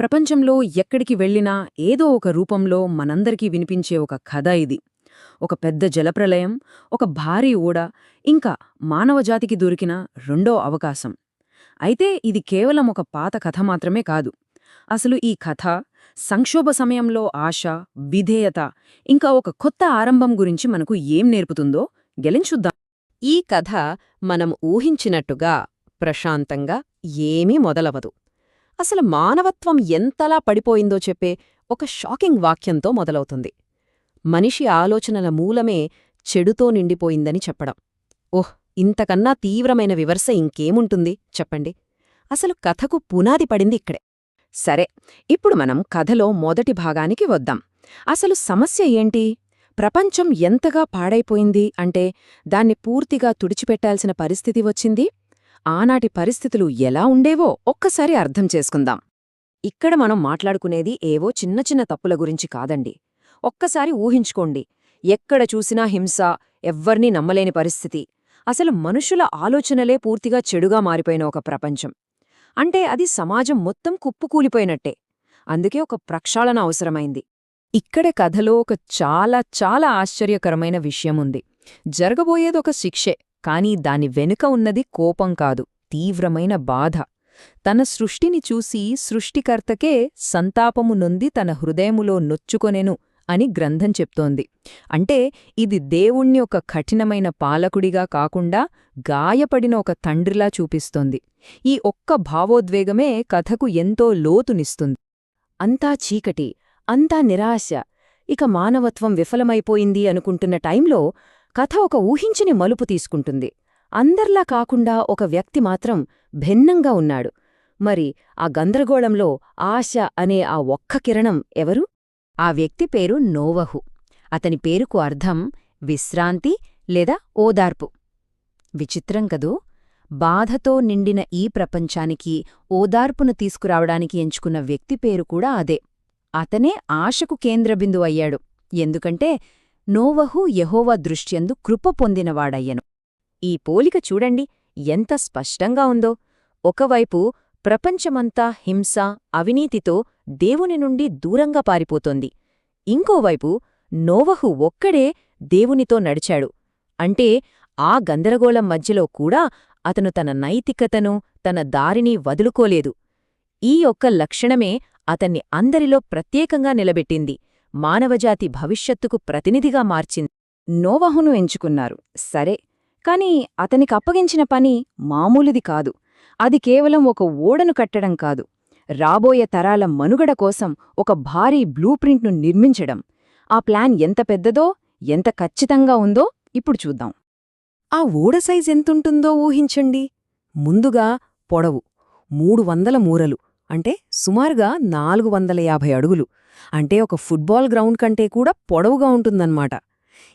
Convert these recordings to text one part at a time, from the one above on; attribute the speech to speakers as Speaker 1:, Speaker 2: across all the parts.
Speaker 1: ప్రపంచంలో ఎక్కడికి వెళ్ళినా ఏదో ఒక రూపంలో మనందరికీ వినిపించే ఒక కథ ఇది. ఒక పెద్ద జలప్రలయం ఒక భారీ ఊడ ఇంకా మానవజాతికి దొరికిన రెండో అవకాశం. అయితే ఇది కేవలం ఒక పాత కథ మాత్రమే కాదు. అసలు ఈ కథ సంక్షోభ సమయంలో ఆశ విధేయత ఇంకా ఒక కొత్త ఆరంభం గురించి మనకు ఏం నేర్పుతుందో గెలించుద్దాం
Speaker 2: ఈ కథ మనం ఊహించినట్టుగా ప్రశాంతంగా ఏమీ మొదలవదు అసలు మానవత్వం ఎంతలా పడిపోయిందో చెప్పే ఒక షాకింగ్ వాక్యంతో మొదలవుతుంది. మనిషి ఆలోచనల మూలమే చెడుతో నిండిపోయిందని చెప్పడం. ఓహ్ ఇంతకన్నా తీవ్రమైన వివర్స ఇంకేముంటుంది? చెప్పండి. అసలు కథకు పునాది పడింది ఇక్కడే. సరే ఇప్పుడు మనం కథలో మొదటి భాగానికి వద్దాం. అసలు సమస్య ఏంటి? ప్రపంచం ఎంతగా పాడైపోయింది? అంటే దాన్ని పూర్తిగా తుడిచిపెట్టాల్సిన పరిస్థితి వచ్చింది? ఆనాటి పరిస్థితులు ఎలా ఉండేవో ఒక్కసారి అర్థం చేసుకుందాం. ఇక్కడ మనం మాట్లాడుకునేది ఏవో చిన్న చిన్న తప్పుల గురించి కాదండి. ఒక్కసారి ఊహించుకోండి. ఎక్కడ చూసినా హింస ఎవ్వర్నీ నమ్మలేని పరిస్థితి. అసలు మనుషుల ఆలోచనలే పూర్తిగా చెడుగా మారిపోయిన ఒక ప్రపంచం. అంటే అది సమాజం మొత్తం కుప్పుకూలిపోయినట్టే. అందుకే ఒక ప్రక్షాళన అవసరమైంది. ఇక్కడే కథలో ఒక చాలా చాలా ఆశ్చర్యకరమైన విషయముంది జరగబోయేదొక శిక్షే. కాని దాని వెనుక ఉన్నది కోపం కాదు తీవ్రమైన బాధ. తన సృష్టిని చూసి సృష్టికర్తకే సంతాపము నొంది తన హృదయములో నొచ్చుకొనెను అని గ్రంథం చెప్తోంది. అంటే ఇది దేవుణ్ణి ఒక కఠినమైన పాలకుడిగా కాకుండా గాయపడిన ఒక తండ్రిలా చూపిస్తోంది. ఈ ఒక్క భావోద్వేగమే కథకు ఎంతో లోతునిస్తుంది. అంతా చీకటి అంతా నిరాశ ఇక మానవత్వం విఫలమైపోయింది అనుకుంటున్న టైంలో కథ ఒక ఊహించని మలుపు తీసుకుంటుంది. అందర్లా కాకుండా ఒక వ్యక్తి మాత్రం భిన్నంగా ఉన్నాడు. మరి ఆ గందరగోళంలో ఆశ అనే ఆ ఒక్క కిరణం ఎవరు? ఆ వ్యక్తి పేరు నోవహు. అతని పేరుకు అర్థం విశ్రాంతి లేదా ఓదార్పు. విచిత్రం కదూ? బాధతో నిండిన ఈ ప్రపంచానికి ఓదార్పును తీసుకురావడానికి ఎంచుకున్న వ్యక్తి పేరు కూడా అదే. అతనే ఆశకు కేంద్రబిందు అయ్యాడు ఎందుకంటే నోవహు యహోవా దృష్ట్యందు కృప పొందినవాడయ్యను. ఈ పోలిక చూడండి ఎంత స్పష్టంగా ఉందో. ఒకవైపు ప్రపంచమంతా హింస అవినీతితో దేవుని నుండి దూరంగా పారిపోతోంది. ఇంకోవైపు నోవహు ఒక్కడే దేవునితో నడిచాడు. అంటే ఆ గందరగోళం మధ్యలో కూడా అతను తన నైతికతను తన దారిని వదులుకోలేదు. ఈ ఒక్క లక్షణమే అతన్ని అందరిలో ప్రత్యేకంగా నిలబెట్టింది. మానవజాతి భవిష్యత్తుకు ప్రతినిధిగా మార్చింది నోవహును ఎంచుకున్నారు. సరే కాని అతనికి అప్పగించిన పని మామూలుది కాదు. అది కేవలం ఒక ఓడను కట్టడం కాదు. రాబోయే తరాల మనుగడ కోసం ఒక భారీ బ్లూప్రింట్ను నిర్మించడం. ఆ ప్లాన్ ఎంత పెద్దదో ఎంత ఖచ్చితంగా ఉందో ఇప్పుడు చూద్దాం. ఆ ఓడ సైజ్ ఎంతుంటుందో ఊహించండి. ముందుగా పొడవు మూడు వందల మూరలు. అంటే సుమారుగా నాలుగు వందల యాభై అడుగులు. అంటే ఒక ఫుట్బాల్ గ్రౌండ్ కంటే కూడా పొడవుగా ఉంటుందన్నమాట.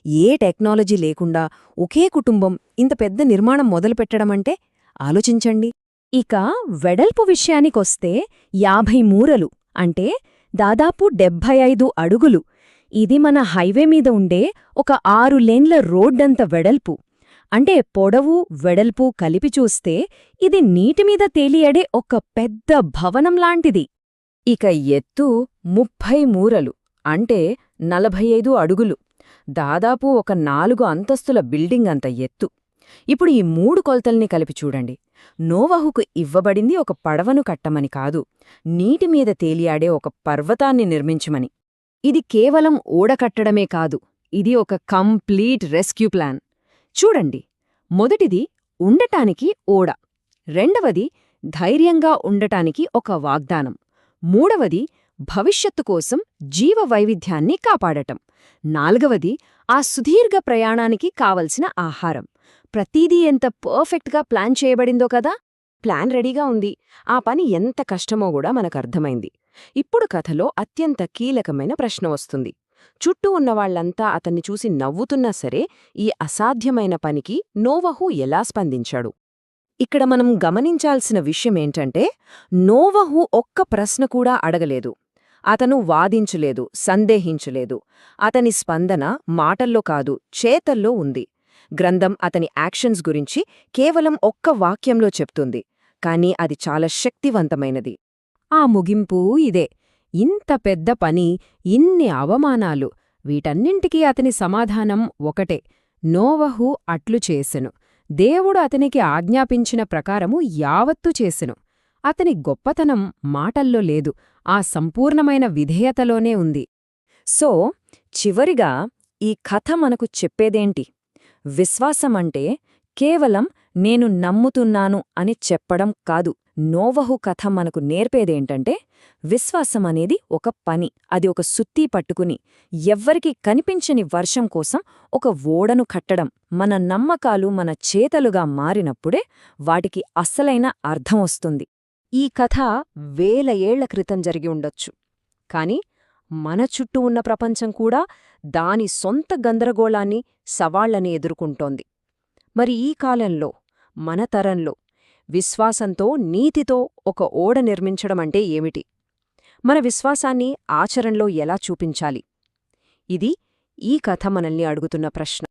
Speaker 2: ఏ టెక్నాలజీ లేకుండా ఒకే కుటుంబం ఇంత పెద్ద నిర్మాణం మొదలుపెట్టడమంటే ఆలోచించండి. ఇక వెడల్పు విషయానికొస్తే యాభై మూరలు అంటే దాదాపు డెబ్భై ఐదు అడుగులు. ఇది మన హైవే మీద ఉండే ఒక ఆరు లేన్ల రోడ్డంత వెడల్పు. అంటే పొడవు వెడల్పు కలిపి చూస్తే ఇది నీటిమీద తేలియడే ఒక పెద్ద భవనంలాంటిది ఇక ఎత్తు ముప్పై మూరలు అంటే నలభై ఐదు అడుగులు. దాదాపు ఒక నాలుగు అంతస్తుల బిల్డింగ్ అంత ఎత్తు. ఇప్పుడు ఈ మూడు కొలతల్ని కలిపి చూడండి. నోవహుకు ఇవ్వబడింది ఒక పడవను కట్టమని కాదు నీటిమీద తేలియాడే ఒక పర్వతాన్ని నిర్మించమని. ఇది కేవలం ఓడకట్టడమే కాదు ఇది ఒక కంప్లీట్ రెస్క్యూ ప్లాన్. చూడండి. మొదటిది ఉండటానికి ఓడ. రెండవది ధైర్యంగా ఉండటానికి ఒక వాగ్దానం. మూడవది భవిష్యత్తు కోసం జీవ వైవిధ్యాన్ని కాపాడటం. నాలుగవది ఆ సుదీర్ఘ ప్రయాణానికి కావలసిన ఆహారం. ప్రతీదీ ఎంత పర్ఫెక్ట్గా ప్లాన్ చేయబడిందో కదా! ప్లాన్ రెడీగా ఉంది. ఆ పని ఎంత కష్టమో కూడా మనకర్థమైంది ఇప్పుడు కథలో అత్యంత కీలకమైన ప్రశ్న వస్తుంది. చుట్టూ ఉన్నవాళ్ళంతా అతన్ని చూసి నవ్వుతున్నా సరే ఈ అసాధ్యమైన పనికి నోవహు ఎలా స్పందించాడు? ఇక్కడ మనం గమనించాల్సిన విషయమేంటంటే నోవహు ఒక్క ప్రశ్న కూడా అడగలేదు. అతను వాదించలేదు సందేహించలేదు. అతని స్పందన మాటల్లో కాదు చేతల్లో ఉంది. గ్రంథం అతని యాక్షన్స్ గురించి కేవలం ఒక్క వాక్యంలో చెప్తుంది. కానీ అది చాలా శక్తివంతమైనది. ఆ ముగింపు ఇదే. ఇంత పెద్ద పని ఇన్ని అవమానాలు వీటన్నింటికీ అతని సమాధానం ఒకటే. నోవహు అట్లు చేసెను. దేవుడు అతనికి ఆజ్ఞాపించిన ప్రకారము యావత్తు చేసెను. అతని గొప్పతనం మాటల్లో లేదు ఆ సంపూర్ణమైన విధేయతలోనే ఉంది.
Speaker 3: సో చివరిగా ఈ కథ మనకు చెప్పేదేంటి? విశ్వాసమంటే కేవలం నేను నమ్ముతున్నాను అని చెప్పడం కాదు. నోవహు కథ మనకు నేర్పేదేంటంటే విశ్వాసమనేది ఒక పని అది ఒక సుత్తి పట్టుకుని ఎవ్వరికీ కనిపించని వర్షం కోసం ఒక ఓడను కట్టడం మన నమ్మకాలు మన చేతలుగా మారినప్పుడే వాటికి అస్సలైన అర్థం వస్తుంది.
Speaker 2: ఈ కథ వేల ఏళ్ళ క్రితం జరిగి ఉండొచ్చు. కాని మన చుట్టూ ఉన్న ప్రపంచం కూడా దాని సొంత గందరగోళాన్ని సవాళ్ళని ఎదుర్కొంటోంది. మరి ఈ కాలంలో మన తరంలో విశ్వాసంతో నీతితో ఒక ఓడ నిర్మించడమంటే ఏమిటి? మన విశ్వాసాన్ని ఆచరణలో ఎలా చూపించాలి? ఇది ఈ కథ మనల్ని అడుగుతున్న ప్రశ్న.